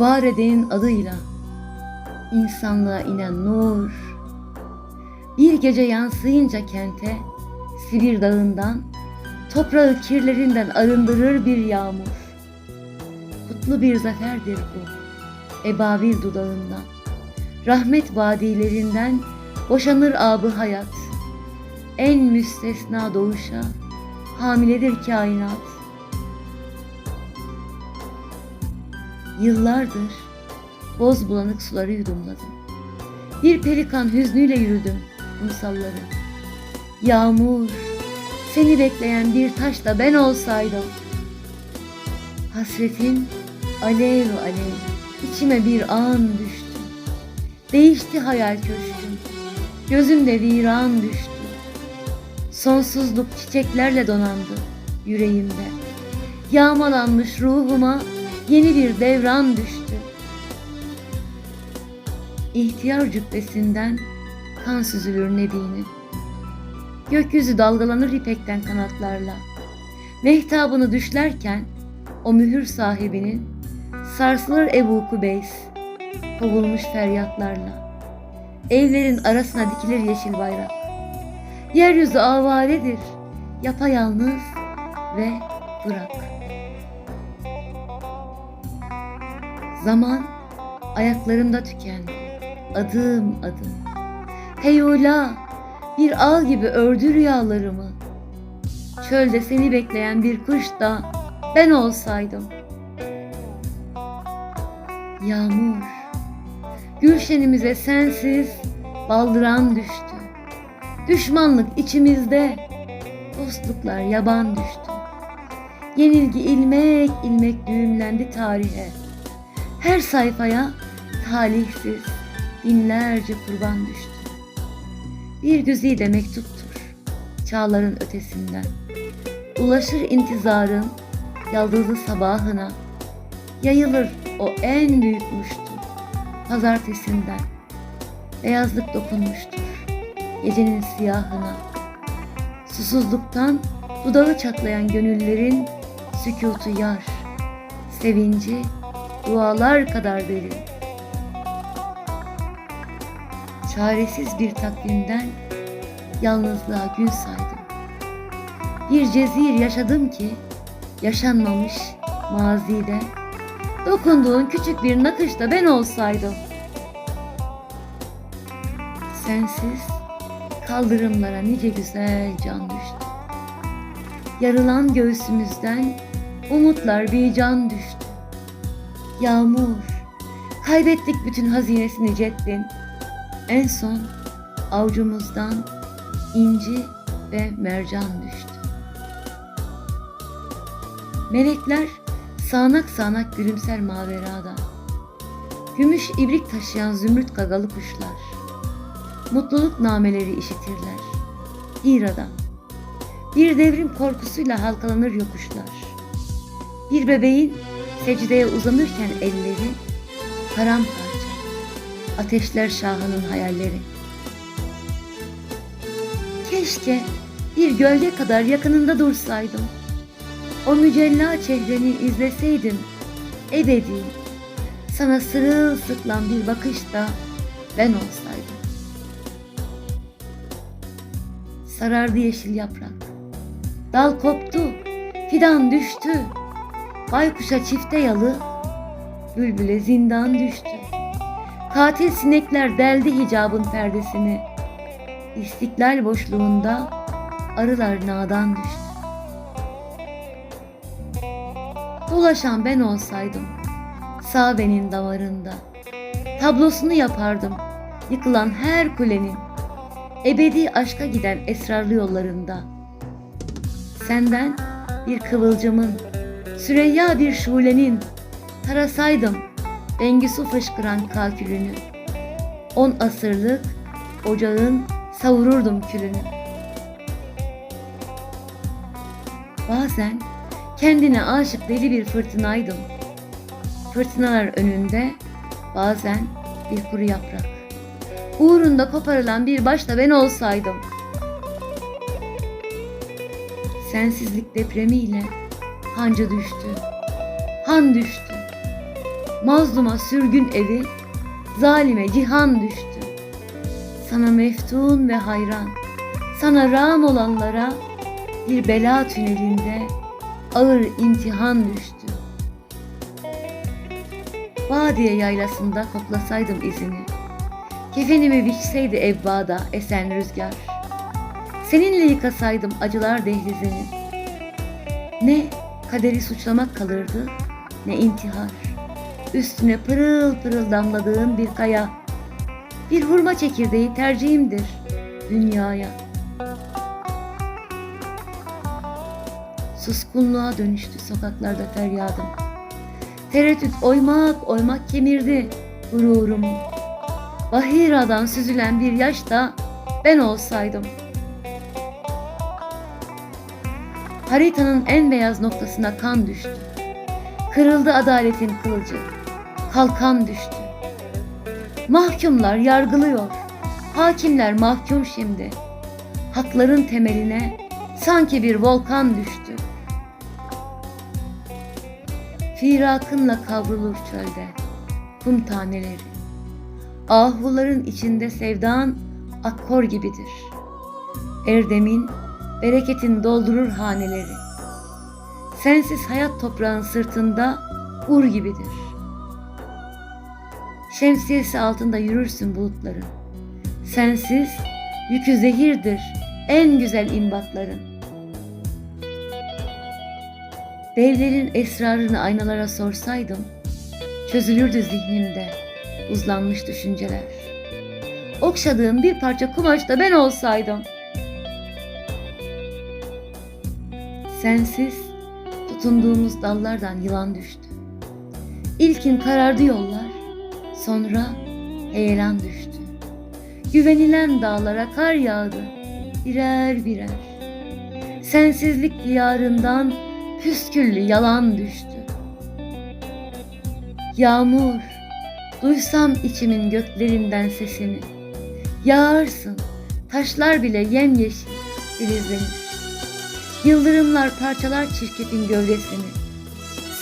var edenin adıyla insanlığa inen nur. Bir gece yansıyınca kente, Sibir dağından, toprağı kirlerinden arındırır bir yağmur. Kutlu bir zaferdir bu, ebabil dudağından. Rahmet vadilerinden boşanır abı hayat. En müstesna doğuşa hamiledir kainat. Yıllardır boz bulanık suları yudumladım. Bir pelikan hüznüyle yürüdüm kumsalları. Yağmur, seni bekleyen bir taşla ben olsaydım. Hasretin alev alev içime bir an düştü. Değişti hayal köşküm, gözümde viran düştü. Sonsuzluk çiçeklerle donandı yüreğimde. Yağmalanmış ruhuma yeni bir devran düştü. İhtiyar cübbesinden kan süzülür nebinin. Gökyüzü dalgalanır ipekten kanatlarla. Mehtabını düşlerken o mühür sahibinin sarsılır Ebu Kubeys, kovulmuş feryatlarla. Evlerin arasına dikilir yeşil bayrak. Yeryüzü avaredir, yapayalnız ve bırak. Zaman ayaklarımda tükendi, adım adım. Heyula, bir al gibi ördü rüyalarımı. Çölde seni bekleyen bir kuş da ben olsaydım. Yağmur, gülşenimize sensiz baldıran düştü. Düşmanlık içimizde, dostluklar yaban düştü. Yenilgi ilmek ilmek düğümlendi tarihe. Her sayfaya talihsiz binlerce kurban düştü. Bir güzide mektuptur çağların ötesinden. Ulaşır intizarın yaldızlı sabahına. Yayılır o en büyük muştu pazartesinden. Beyazlık dokunmuştur gecenin siyahına. Susuzluktan dudağı çatlayan gönüllerin sükutu yar. Sevinci dualar kadar derin. Çaresiz bir takvimden yalnızlığa gün saydım. Bir cezir yaşadım ki yaşanmamış mazide. Dokunduğun küçük bir nakışta ben olsaydım. Sensiz kaldırımlara nice güzel can düştü. Yarılan göğsümüzden umutlar bir can düştü. Yağmur, kaybettik bütün hazinesini ceddin. En son avucumuzdan inci ve mercan düştü. Melekler sağanak sağanak gülümser maverada. Gümüş ibrik taşıyan zümrüt gagalı kuşlar. Mutluluk nameleri işitirler. Hira'dan. Bir devrim korkusuyla halkalanır yokuşlar. Bir bebeğin secdeye uzanırken elleri paramparça. Ateşler şahının hayalleri. Keşke bir gölge kadar yakınında dursaydım. O mücella çehreni izleseydim ebedi. Sana sırılsıklam bir bakışta ben olsaydım. Sarardı yeşil yaprak. Dal koptu, fidan düştü. Baykuşa çifte yalı, bülbüle zindan düştü. Katil sinekler deldi hicabın perdesini. İstiklal boşluğunda arılar nadan düştü. Dolaşan ben olsaydım, sağ benim damarında. Tablosunu yapardım, yıkılan her kulenin. Ebedi aşka giden esrarlı yollarında. Senden bir kıvılcımın, Süreyya bir şulenin, tarasaydım Bengisu fışkıran kakülünü. On asırlık ocağın savururdum külünü. Bazen kendine aşık deli bir fırtınaydım. Fırtınalar önünde bazen bir kuru yaprak. Uğrunda koparılan bir başta ben olsaydım. Sensizlik depremiyle hancı düştü. Han düştü. Mazluma sürgün evi, zalime cihan düştü. Sana meftun ve hayran, sana ram olanlara bir bela tünelinde ağır imtihan düştü. Badiye yaylasında koklasaydım izini, kefenimi biçseydi evvada esen rüzgar, seninle yıkasaydım acılar dehlizini, ne kaderi suçlamak kalırdı ne intihar, üstüne pırıl pırıl damladığın bir kaya, bir hurma çekirdeği tercihimdir dünyaya. Suskunluğa dönüştü sokaklarda feryadım. Tereddüt oymak oymak kemirdi gururumu. Bahiradan süzülen bir yaş da ben olsaydım. Haritanın en beyaz noktasına kan düştü. Kırıldı adaletin kılıcı. Kalkan düştü. Mahkumlar yargılıyor. Hakimler mahkum şimdi. Hakların temeline sanki bir volkan düştü. Firakınla kavrulur çölde kum taneleri. Ahuların içinde sevdan akkor gibidir. Erdemin, bereketin doldurur haneleri. Sensiz hayat toprağın sırtında ur gibidir. Şemsiyesi altında yürürsün bulutların. Sensiz yükü zehirdir en güzel imbatların. Devlerin esrarını aynalara sorsaydım, çözülürdü zihnimde uzlanmış düşünceler. Okşadığım bir parça kumaşta ben olsaydım. Sensiz tutunduğumuz dallardan yılan düştü. İlkin karardı yollar, sonra heyelan düştü. Güvenilen dağlara kar yağdı, birer birer. Sensizlik diyarından püsküllü yalan düştü. Yağmur, duysam içimin göklerinden sesini. Yağarsın, taşlar bile yemyeşil filizlenir. Yıldırımlar parçalar çirketin gövdesini.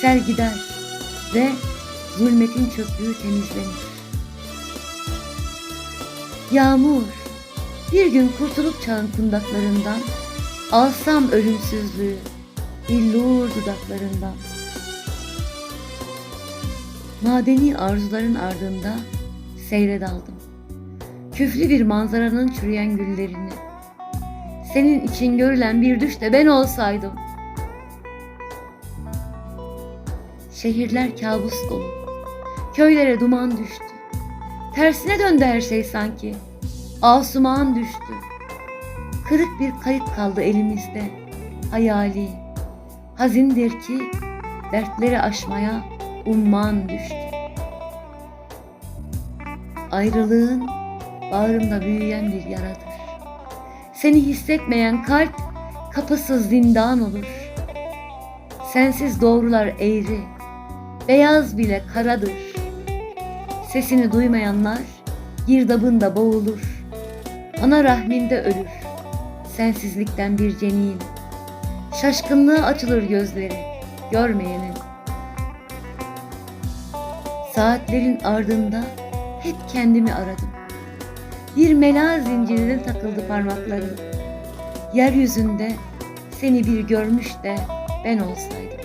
Sel gider ve zulmetin çöplüğü temizlenir. Yağmur, bir gün kurtulup çağın kundaklarından, alsam ölümsüzlüğü, billur dudaklarından. Madeni arzuların ardında seyre daldım. Küflü bir manzaranın çürüyen güllerini. Senin için görülen bir düş de ben olsaydım. Şehirler kabus dolu. Köylere duman düştü. Tersine döndü her şey sanki. Asuman düştü. Kırık bir kayık kaldı elimizde. Hayali. Hazindir ki dertleri aşmaya umman düştü. Ayrılığın bağrımda büyüyen bir yaradır. Seni hissetmeyen kalp kapısız zindan olur. Sensiz doğrular eğri, beyaz bile karadır. Sesini duymayanlar girdabında boğulur. Ana rahminde ölür, sensizlikten bir cenin. Şaşkınlığa açılır gözleri, görmeyenin. Saatlerin ardında hep kendimi aradım. Bir mela zincirine takıldı parmaklarım. Yeryüzünde seni bir görmüş de ben olsaydım.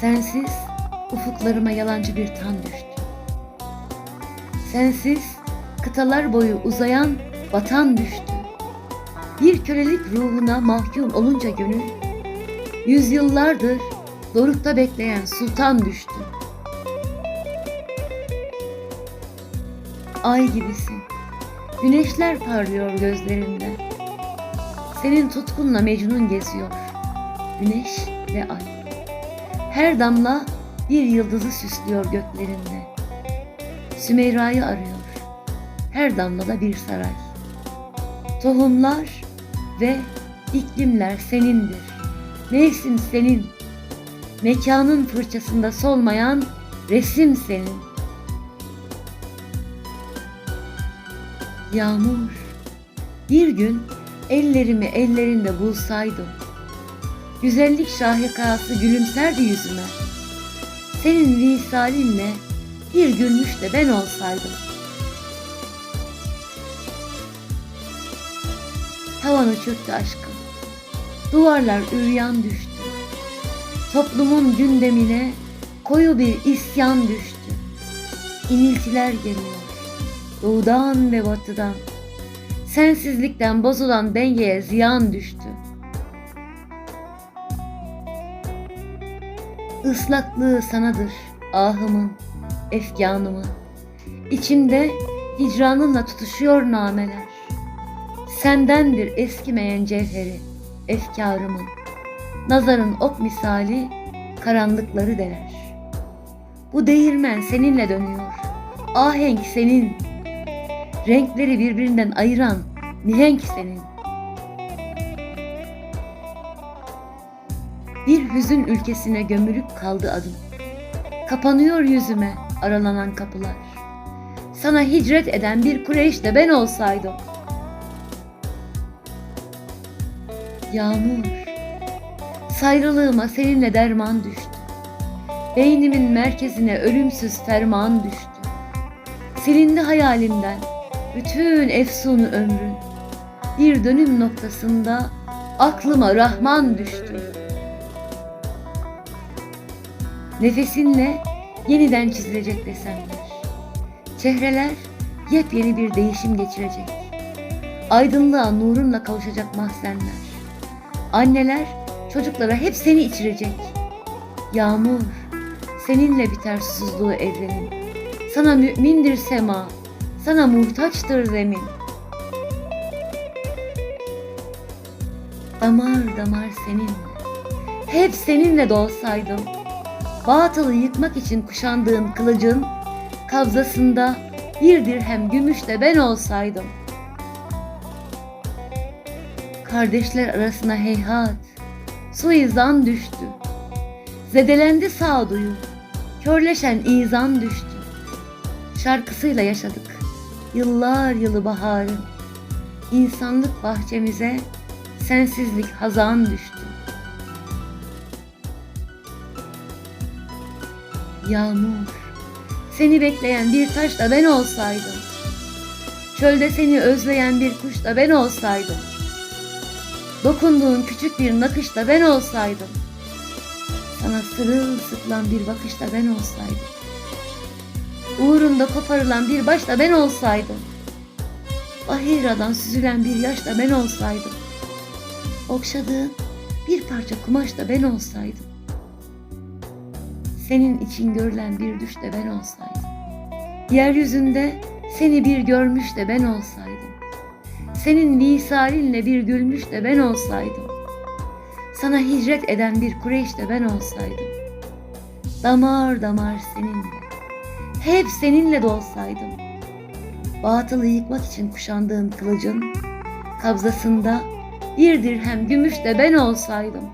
Sensiz ufuklarıma yalancı bir tan düştü. Sensiz kıtalar boyu uzayan vatan düştü. Bir kölelik ruhuna mahkum olunca gönül, yüzyıllardır dorukta bekleyen sultan düştü. Ay gibisin, güneşler parlıyor gözlerinde. Senin tutkunla Mecnun geziyor, güneş ve ay. Her damla bir yıldızı süslüyor göklerinde. Sümeyra'yı arıyor, her damlada bir saray. Tohumlar ve iklimler senindir. Mevsim senin. Mekanın fırçasında solmayan resim senin. Yağmur, bir gün ellerimi ellerinde bulsaydım, güzellik şahikası gülümserdi yüzüme. senin visalinle bir gülmüş de ben olsaydım. Tavanı çöktü aşkım. Duvarlar üryan düştü. Toplumun gündemine koyu bir isyan düştü. İniltiler geliyor. Doğudan ve batıdan. Sensizlikten bozulan dengeye ziyan düştü. Islaklığı sanadır ahımın, efkanımın. İçimde hicranınla tutuşuyor nameler. Sendendir eskimeyen cevheri, efkarımın. Nazarın ok misali karanlıkları deler. Bu değirmen seninle dönüyor. Ahenk senin. Renkleri birbirinden ayıran mihenk senin. Bir hüzün ülkesine gömülüp kaldı adım. Kapanıyor yüzüme aralanan kapılar. Sana hicret eden bir Kureyş de ben olsaydım. Yağmur, sayrılığıma seninle derman düştü. Beynimin merkezine ölümsüz ferman düştü. Silindi hayalimden bütün efsunu ömrün. Bir dönüm noktasında aklıma Rahman düştü. Nefesinle yeniden çizilecek desenler. Çehreler yepyeni bir değişim geçirecek. Aydınlığa nurunla kavuşacak mahzenler. Anneler çocuklara hep seni içirecek. Yağmur, seninle biter susuzluğu evrenin. Sana mümindir sema, sana muhtaçtır zemin. Damar damar seninle, hep seninle dolsaydım. Batılı yıkmak için kuşandığın kılıcın kabzasında bir dirhem gümüş de ben olsaydım. Kardeşler arasına heyhat, suizan düştü. Zedelendi sağduyu, körleşen izan düştü. Şarkısıyla yaşadık, yıllar yılı baharın. İnsanlık bahçemize sensizlik hazan düştü. Yağmur, seni bekleyen bir taş da ben olsaydım. Çölde seni özleyen bir kuş da ben olsaydım. Dokunduğun küçük bir nakış da ben olsaydım. Sana sırılsıklam bir bakış da ben olsaydım. Uğrunda koparılan bir baş da ben olsaydım. Bahiradan süzülen bir yaş da ben olsaydım. Okşadığın bir parça kumaş da ben olsaydım. Senin için görülen bir düş de ben olsaydım. Yeryüzünde seni bir görmüş de ben olsaydım. Senin visalinle bir gülmüş de ben olsaydım. Sana hicret eden bir Kureyş de ben olsaydım. Damar damar seninle. Hep seninle dolsaydım. Batılı yıkmak için kuşandığın kılıcın kabzasında bir dirhem gümüş de ben olsaydım.